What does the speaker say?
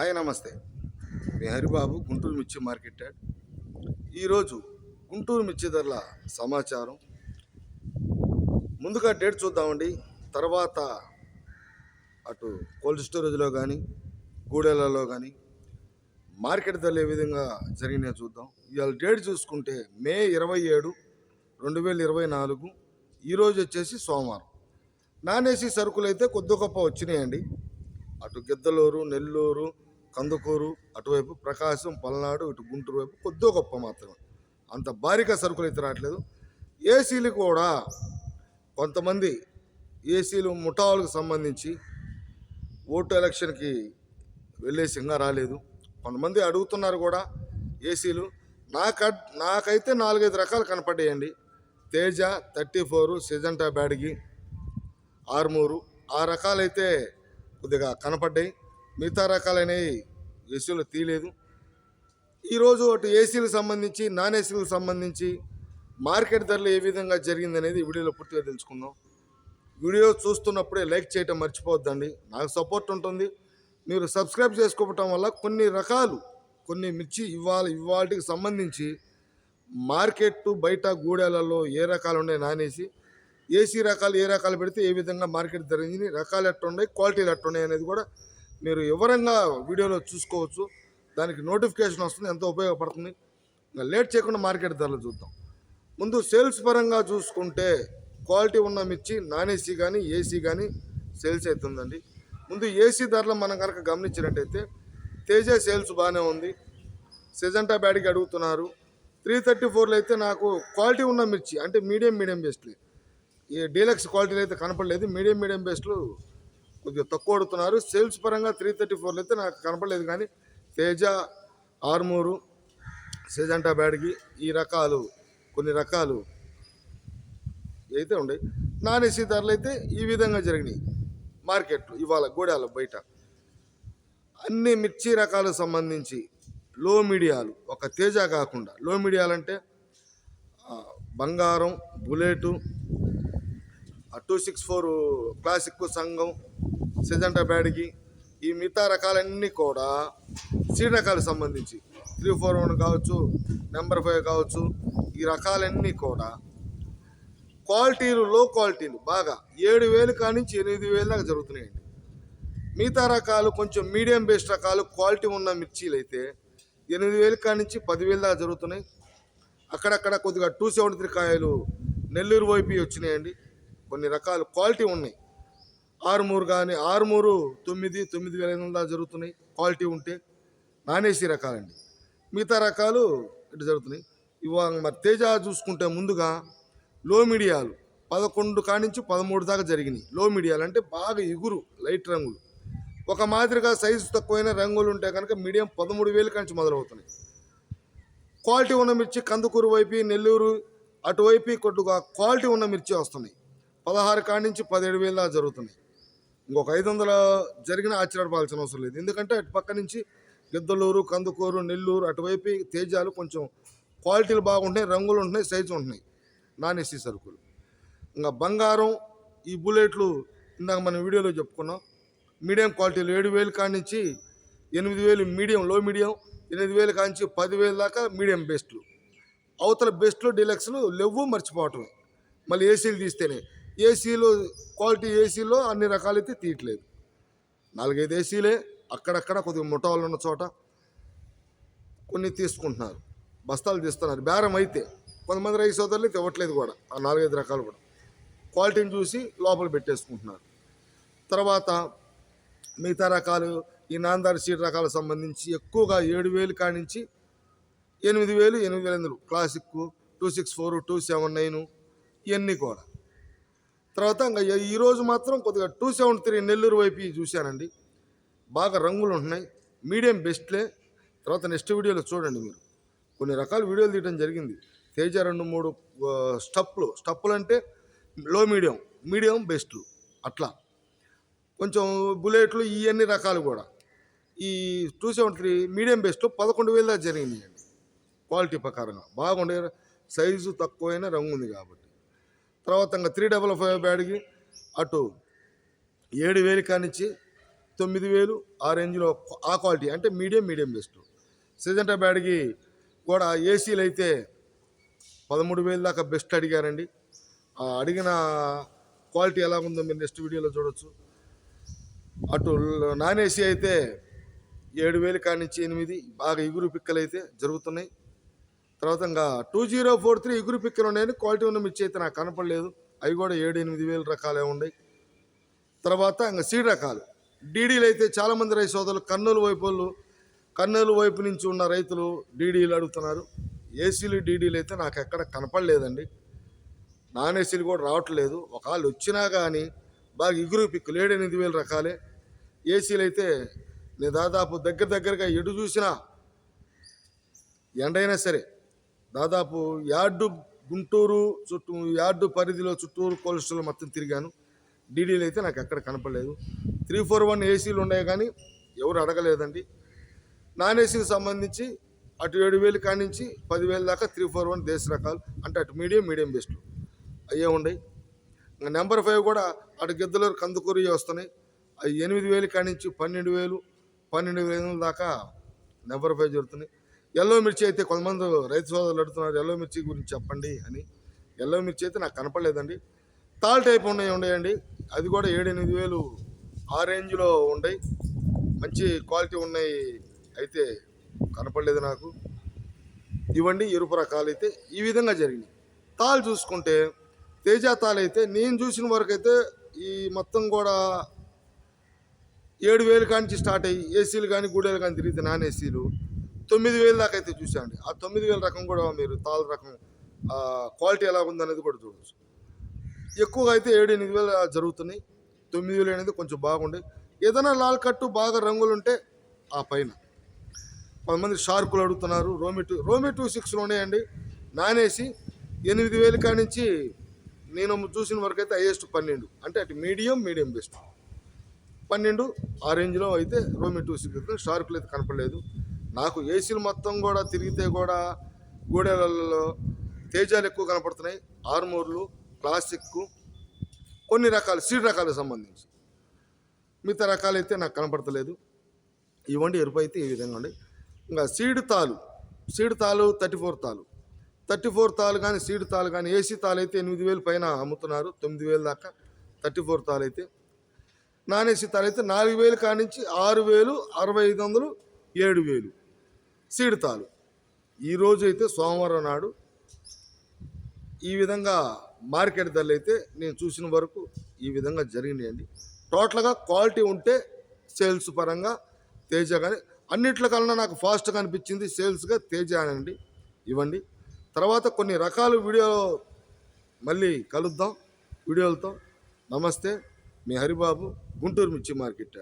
Hi నమస్తే. మీ హరిబాబు గుంటూరు మిర్చి market add ఈరోజు గుంటూరు మిర్చి ధరల సమాచారం. ముందుగా డేట్ చూద్దామండి. తర్వాత అటు కోల్డ్ స్టోరేజ్లో కానీ గూడెలలో కానీ మార్కెట్ ధరలు ఏ విధంగా జరిగినాయో చూద్దాం. ఇవాళ డేట్ చూసుకుంటే మే ఇరవై ఏడు రెండు వేల ఇరవై నాలుగు. ఈరోజు వచ్చేసి సోమవారం. నానేసి సరుకులు అయితే కొద్ది గొప్ప వచ్చినాయండి. అటు గిద్దలూరు నెల్లూరు కందుకూరు అటువైపు ప్రకాశం పల్నాడు ఇటు గుంటూరు వైపు కొద్దో గొప్ప మాత్రమే. అంత భారీగా సరుకులు అయితే రావట్లేదు. ఏసీలు కూడా కొంతమంది ఏసీలు ముఠాలకు సంబంధించి ఓటు ఎలక్షన్కి వెళ్ళేసి ఇంకా రాలేదు. కొంతమంది అడుగుతున్నారు కూడా ఏసీలు. నాక నాకైతే నాలుగైదు రకాలు కనపడేయండి Teja thirty four Syngenta Byadgi Armoor. ఆ రకాలైతే కొద్దిగా కనపడ్డాయి. మిగతా రకాలైనవి ఏసీలు తీయలేదు. ఈరోజు అటు ఏసీలకు సంబంధించి నాన్ ఏసీలకు సంబంధించి మార్కెట్ ధరలు ఏ విధంగా జరిగిందనేది వీడియోలో పూర్తిగా తెలుసుకుందాం. వీడియో చూస్తున్నప్పుడే లైక్ చేయటం మర్చిపోవద్దండి. నాకు సపోర్ట్ ఉంటుంది. మీరు సబ్స్క్రైబ్ చేసుకోవటం వల్ల కొన్ని రకాలు కొన్ని మిర్చి ఇవాళ ఇవాళకి సంబంధించి మార్కెట్ బయట గూడెలలో ఏ రకాలు ఉన్నాయి నానేసి ఏసీ రకాలు ఏ రకాలు పెడితే ఏ విధంగా మార్కెట్ ధరించి రకాలు ఎట్టున్నాయి క్వాలిటీలు ఎట్టున్నాయి అనేది కూడా మీరు వివరంగా వీడియోలో చూసుకోవచ్చు. దానికి నోటిఫికేషన్ వస్తుంది ఎంతో ఉపయోగపడుతుంది. ఇంకా లేట్ చేయకుండా మార్కెట్ ధరలు చూద్దాం. ముందు సేల్స్ పరంగా చూసుకుంటే క్వాలిటీ ఉన్న మిర్చి నాన్ ఏసీ కానీ ఏసీ కానీ సేల్స్ అవుతుందండి. ముందు ఏసీ ధరలు మనం కనుక గమనించినట్టయితే తేజ సేల్స్ బాగానే ఉంది. సెజంటా బ్యాడ్కి అడుగుతున్నారు. త్రీ థర్టీ ఫోర్లో అయితే నాకు క్వాలిటీ ఉన్న మిర్చి అంటే మీడియం మీడియం బెస్ట్లే. ఈ డీలక్స్ క్వాలిటీలు అయితే కనపడలేదు. మీడియం మీడియం బెస్ట్లు కొద్దిగా తక్కువ అడుగుతున్నారు. సేల్స్ పరంగా త్రీ థర్టీ ఫోర్లో అయితే నాకు కనపడలేదు కానీ తేజ ఆర్మూరు సెజంటా బ్యాడ్కి ఈ రకాలు కొన్ని రకాలు అయితే ఉన్నాయి నాన్ ఏసీ ధరలు అయితే ఈ విధంగా జరిగినాయి. మార్కెట్లు ఇవాళ గూడాలు బయట. అన్ని మిర్చి రకాలకు సంబంధించి లో మీడియాలు ఒక తేజ కాకుండా లో మీడియాలు అంటే బంగారం bullet two six four classic సంఘం సెజెంటా బ్యాడ్కి ఈ మిగతా రకాలన్నీ కూడా సీడ్ రకాలకు సంబంధించి త్రీ ఫోర్ వన్ కావచ్చు నెంబర్ ఫైవ్ కావచ్చు ఈ రకాలన్నీ కూడా క్వాలిటీలు లో క్వాలిటీలు బాగా ఏడు వేలు కానించి ఎనిమిది వేలు దాకా జరుగుతున్నాయండి. మిగతా రకాలు కొంచెం మీడియం బేస్డ్ రకాలు క్వాలిటీ ఉన్న మిర్చీలు అయితే ఎనిమిది వేలు కానించి పదివేలు దాకా జరుగుతున్నాయి. అక్కడక్కడ కొద్దిగా టూ సెవెంటీ త్రీ కాయలు నెల్లూరు వైపు వచ్చినాయండి. కొన్ని రకాలు క్వాలిటీ ఉన్నాయి. ఆరుమూరు కానీ ఆరుమూరు తొమ్మిది తొమ్మిది వేల ఐదు వందల జరుగుతున్నాయి. క్వాలిటీ ఉంటే నానేసి రకాలండి. మిగతా రకాలు ఇటు జరుగుతున్నాయి? ఇవాళ మరి తేజ చూసుకుంటే ముందుగా లో మీడియాలు పదకొండు కానించి పదమూడు దాకా జరిగినాయి. లో మీడియాలు అంటే బాగా ఎగురు లైట్ రంగులు. ఒక మాదిరిగా సైజు తక్కువైన రంగులు ఉంటే కనుక మీడియం పదమూడు వేలు కానించి మొదలవుతున్నాయి. క్వాలిటీ ఉన్న మిర్చి కందుకూరు వైపు నెల్లూరు అటువైపు కొద్దిగా క్వాలిటీ ఉన్న మిర్చి వస్తున్నాయి. పదహారు కాడి నుంచి పదిహేడు వేలు దాకా జరుగుతున్నాయి. ఇంకొక ఐదు వందల జరిగిన ఆశ్చర్యపడాల్సిన అవసరం లేదు. ఎందుకంటే అటు పక్క నుంచి గిద్దలూరు కందుకూరు నెల్లూరు అటువైపు తేజాలు కొంచెం క్వాలిటీలు బాగుంటున్నాయి రంగులు ఉంటున్నాయి సైజు ఉంటున్నాయి. నాన్ ఏసీ సరుకులు. ఇంకా బంగారం ఈ బుల్లెట్లు ఇందాక మనం వీడియోలో చెప్పుకున్నాం. మీడియం క్వాలిటీలు ఏడు వేలు కానించి నుంచి ఎనిమిది వేలు మీడియం లో మీడియం ఎనిమిది వేలు కానించి నుంచి పదివేలు దాకా మీడియం బెస్ట్లు అవతల బెస్ట్లు డీలక్స్లు లేవు మర్చిపోవటమే. మళ్ళీ ఏసీలు తీస్తేనే. ఏసీలు క్వాలిటీ ఏసీలో అన్ని రకాలైతే తీయట్లేదు. నాలుగైదు ఏసీలే అక్కడక్కడ కొద్దిగా ముఠాలు ఉన్న చోట కొన్ని తీసుకుంటున్నారు. బస్తాలు తీస్తున్నారు. బేరం అయితే కొంతమంది రైతు సోదరులు అయితే ఇవ్వట్లేదు కూడా ఆ నాలుగైదు రకాలు కూడా. క్వాలిటీని చూసి లోపల పెట్టేసుకుంటున్నారు. తర్వాత మిగతా రకాలు ఈ నాందారి సీడ్ రకాలకు సంబంధించి ఎక్కువగా ఏడు వేలు కానించి ఎనిమిది వేలు ఎనిమిది వేల ఎనిమిది classic two six four two seven nine ఇవన్నీ కూడా. తర్వాత ఇంకా ఈ- ఈరోజు మాత్రం కొద్దిగా టూ సెవెన్ త్రీ నెల్లూరు వైపు చూశానండి. బాగా రంగులు ఉంటున్నాయి. మీడియం బెస్ట్లే. తర్వాత నెక్స్ట్ వీడియోలో చూడండి మీరు. కొన్ని రకాల వీడియోలు తీయడం జరిగింది. తేజ రెండు మూడు స్టప్లు. స్టప్పులు అంటే లో మీడియం మీడియం బెస్ట్లు అట్లా. కొంచెం బుల్లెట్లు ఇవన్నీ రకాలు కూడా. ఈ two seven three medium best పదకొండు వేల దాకా అండి క్వాలిటీ ప్రకారంగా. బాగుండే. సైజు తక్కువైన రంగు ఉంది కాబట్టి. తర్వాత ఇంకా త్రీ డబల్ ఫైవ్ బ్యాడ్కి అటు ఏడు వేలు కానిచ్చి తొమ్మిది వేలు ఆ రేంజ్లో ఆ క్వాలిటీ అంటే మీడియం మీడియం బెస్ట్. సిజంటా బ్యాడ్కి కూడా ఏసీలు అయితే పదమూడు వేలు దాకా బెస్ట్ అడిగారండి. ఆ అడిగిన క్వాలిటీ ఎలా ఉందో మీరు నెక్స్ట్ వీడియోలో చూడొచ్చు. అటు నాన్ ఏసీ అయితే ఏడు వేలు కానించి ఎనిమిది బాగా ఇగురు పిక్కలు అయితే జరుగుతున్నాయి. తర్వాత ఇంకా టూ జీరో ఫోర్ త్రీ ఇగురు పిక్కలు ఉన్నాయని క్వాలిటీ ఉన్న మిర్చి అయితే నాకు కనపడలేదు. అవి కూడా ఏడు ఎనిమిది వేలు రకాలే ఉన్నాయి. తర్వాత ఇంకా సీడ్ రకాలు. డీడీలు అయితే చాలామంది రైతు సోదరులు కర్నూలు వైపు వాళ్ళు కర్నూలు వైపు నుంచి ఉన్న రైతులు డీడీలు అడుగుతున్నారు. ఏసీలు డీడీలు అయితే నాకు ఎక్కడ కనపడలేదండి. నాన్ ఏసీలు కూడా రావట్లేదు. ఒకవేళ వచ్చినా కానీ బాగా ఇగురు పిక్కులు ఏడు ఎనిమిది వేలు రకాలే. ఏసీలు అయితే నేను దాదాపు దగ్గర దగ్గరగా ఎటు చూసినా ఎండైనా సరే దాదాపు యార్డు గుంటూరు చుట్టూ యార్డు పరిధిలో చుట్టూరు కొలెస్ట్రాల్ మొత్తం తిరిగాను. డీడీలు అయితే నాకు ఎక్కడ కనపడలేదు. త్రీ ఫోర్ వన్ ఏసీలు ఉన్నాయి కానీ ఎవరు అడగలేదండి. నాన్ ఏసీకి సంబంధించి అటు ఏడు వేలు కానించి పదివేల దాకా త్రీ ఫోర్ వన్ దేశ రకాలు అంటే అటు మీడియం మీడియం బెస్ట్ అయ్యే ఉన్నాయి ఇంకా నెంబర్ ఫైవ్ కూడా అటు గిద్దలూరు కందుకూరి వస్తున్నాయి. అవి ఎనిమిది వేలు కానించి పన్నెండు వేలు పన్నెండు వేల దాకా నెంబర్ ఫైవ్ జరుగుతున్నాయి. ఎల్లో మిర్చి అయితే కొంతమంది రైతు సోదరులు అడుగుతున్నారు ఎల్లో మిర్చి గురించి చెప్పండి అని. ఎల్లో మిర్చి అయితే నాకు కనపడలేదండి. తాల్ టైప్ ఉన్నాయి ఉన్నాయండి అది కూడా ఏడెనిమిది వేలు ఆ రేంజ్లో ఉన్నాయి మంచి క్వాలిటీ ఉన్నాయి అయితే కనపడలేదు నాకు. ఇవ్వండి ఎరుపు రకాలు అయితే ఈ విధంగా జరిగినాయి తాళ్ళు చూసుకుంటే తేజ తాళ్ళు అయితే నేను చూసిన వరకు అయితే ఈ మొత్తం కూడా ఏడు వేలు కానించి స్టార్ట్ అయ్యి ఏసీలు కానీ గూడెలు కానీ తిరిగితే నాన్ ఏసీలు. తొమ్మిది వేలు దాకా అయితే చూసాండి ఆ తొమ్మిది వేల రకం కూడా మీరు తాళ్ళ రకం క్వాలిటీ ఎలా ఉందనేది కూడా చూడవచ్చు ఎక్కువగా అయితే ఏడు ఎనిమిది వేలు జరుగుతున్నాయి. తొమ్మిది వేలు అనేది కొంచెం బాగుండే. ఏదైనా లాల్ కట్టు బాగా రంగులు ఉంటే ఆ పైన. కొంతమంది షార్కులు అడుగుతున్నారు రోమి టూ రోమి టూ సిక్స్లో ఉన్నాయండి. నానేసి ఎనిమిది వేలు కానించి నేను చూసిన వరకు అయితే హైయెస్ట్ పన్నెండు. అంటే అటు మీడియం మీడియం బెస్ట్. పన్నెండు ఆ రేంజ్లో అయితే రోమి టూ సిక్స్ షార్కులు అయితే కనపడలేదు. నాకు ఏసీలు మొత్తం కూడా తిరిగితే కూడా గూడెలలో తేజాలు ఎక్కువ కనపడుతున్నాయి. ఆర్మోర్లు ప్లాస్టిక్ కొన్ని రకాల సీడ్ రకాలకు సంబంధించి. మిగతా రకాలైతే నాకు కనపడతలేదు. ఇవ్వండి ఎరుపు అయితే ఈ విధంగా ఉండే ఇంకా సీడ్ తాలు సీడ్ తాలు థర్టీ ఫోర్ తాలు. థర్టీ ఫోర్ తాలు కానీ సీడ్ తాలు కానీ ఏసీ తాలు అయితే ఎనిమిది వేలు పైన అమ్ముతున్నారు. తొమ్మిది వేలు దాకా థర్టీ ఫోర్ తాలు అయితే. నాన్ ఏసీ తాలు అయితే నాలుగు వేలు కానించి ఆరు వేలు అరవై ఐదు వందలు ఏడు వేలు. సీడతాలు. ఈరోజు అయితే సోమవారం నాడు ఈ విధంగా మార్కెట్ ధరలు అయితే నేను చూసిన వరకు ఈ విధంగా జరిగినాయండి. టోటల్గా క్వాలిటీ ఉంటే సేల్స్ పరంగా తేజ కానీ అన్నిట్లకన్నా నాకు ఫాస్ట్గా అనిపించింది సేల్స్గా తేజ అనండి ఇవ్వండి. తర్వాత కొన్ని రకాల వీడియో మళ్ళీ కలుద్దాం వీడియోలతో. నమస్తే మీ హరిబాబు గుంటూరు మిర్చి మార్కెట్